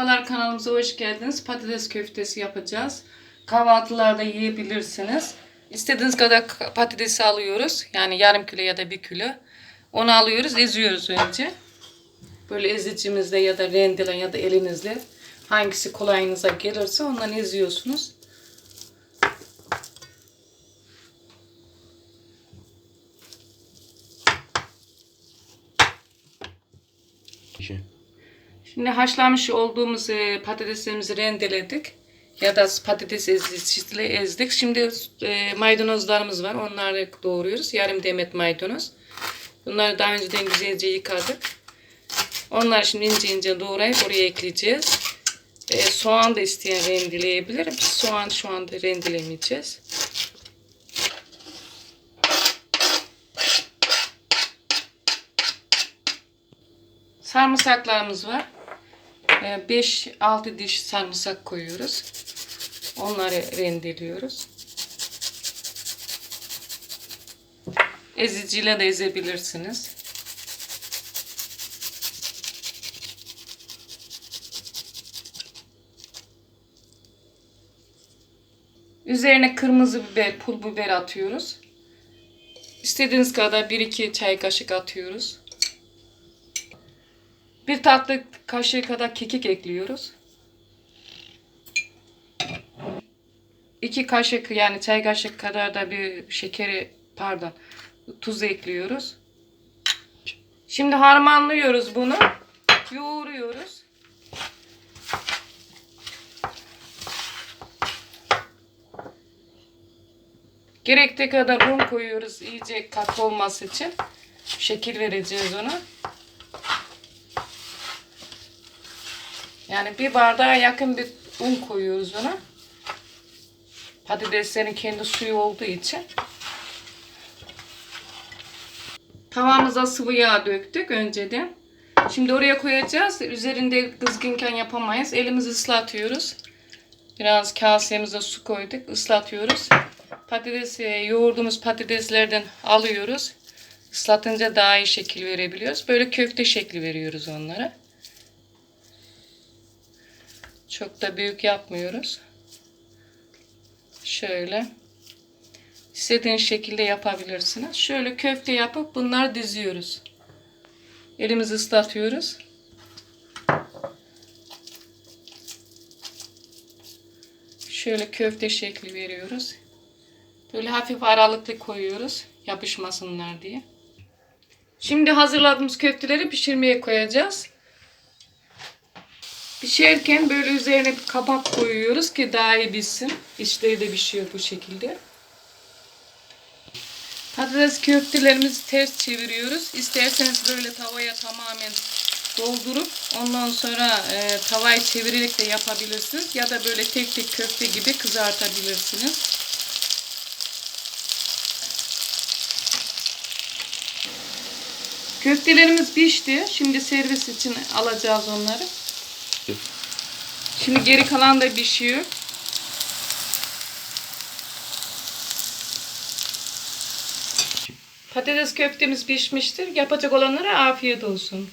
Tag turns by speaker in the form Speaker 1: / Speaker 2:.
Speaker 1: Merhabalar kanalımıza hoş geldiniz. Patates köftesi yapacağız. Kahvaltılarda yiyebilirsiniz. İstediğiniz kadar patatesi alıyoruz. Yani yarım kilo ya da bir kilo. Onu alıyoruz, eziyoruz önce. Böyle ezicimizle ya da rendele ya da elinizle hangisi kolayınıza gelirse ondan eziyorsunuz.
Speaker 2: İşi.
Speaker 1: Şimdi haşlamış olduğumuz e, patateslerimizi rendeledik. Ya da patates ezicisiyle ezdik. Şimdi e, maydanozlarımız var. Onları doğruyoruz. Yarım demet maydanoz. Bunları daha önceden güzelce yıkadık. Onları şimdi ince ince doğrayıp oraya ekleyeceğiz. E, soğan da isteyen rendeleyebilir. Biz soğan şu anda rendelemeyeceğiz. Sarımsaklarımız var. 5-6 diş sarımsak koyuyoruz. Onları rendeliyoruz. Eziciyle de ezebilirsiniz. Üzerine kırmızı biber, pul biber atıyoruz. İstediğiniz kadar 1-2 çay kaşık atıyoruz. Bir tatlı kaşığı kadar kekik ekliyoruz. İki kaşık yani çay kaşık kadar da bir şekeri pardon tuz ekliyoruz. Şimdi harmanlıyoruz bunu. Yoğuruyoruz. Gerektiği kadar un koyuyoruz iyice katı olması için. Şekil vereceğiz ona. Yani bir bardağa yakın bir un koyuyoruz ona. Patateslerin kendi suyu olduğu için. Tavamıza sıvı yağ döktük önceden. Şimdi oraya koyacağız. Üzerinde kızgınken yapamayız. Elimizi ıslatıyoruz. Biraz kasemize su koyduk. ıslatıyoruz. Patates, e, yoğurduğumuz patateslerden alıyoruz. Islatınca daha iyi şekil verebiliyoruz. Böyle köfte şekli veriyoruz onlara. Çok da büyük yapmıyoruz. Şöyle. İstediğin şekilde yapabilirsiniz. Şöyle köfte yapıp bunları diziyoruz. Elimizi ıslatıyoruz. Şöyle köfte şekli veriyoruz. Böyle hafif aralıklı koyuyoruz. Yapışmasınlar diye. Şimdi hazırladığımız köfteleri pişirmeye koyacağız. Pişerken böyle üzerine bir kapak koyuyoruz ki daha iyi pişsin. İçleri de pişiyor bu şekilde. Patates köftelerimizi ters çeviriyoruz. İsterseniz böyle tavaya tamamen doldurup ondan sonra e, tavayı çevirerek de yapabilirsiniz. Ya da böyle tek tek köfte gibi kızartabilirsiniz. Köftelerimiz pişti. Şimdi servis için alacağız onları. Şimdi geri kalan da pişiyor. Patates köftemiz pişmiştir. Yapacak olanlara afiyet olsun.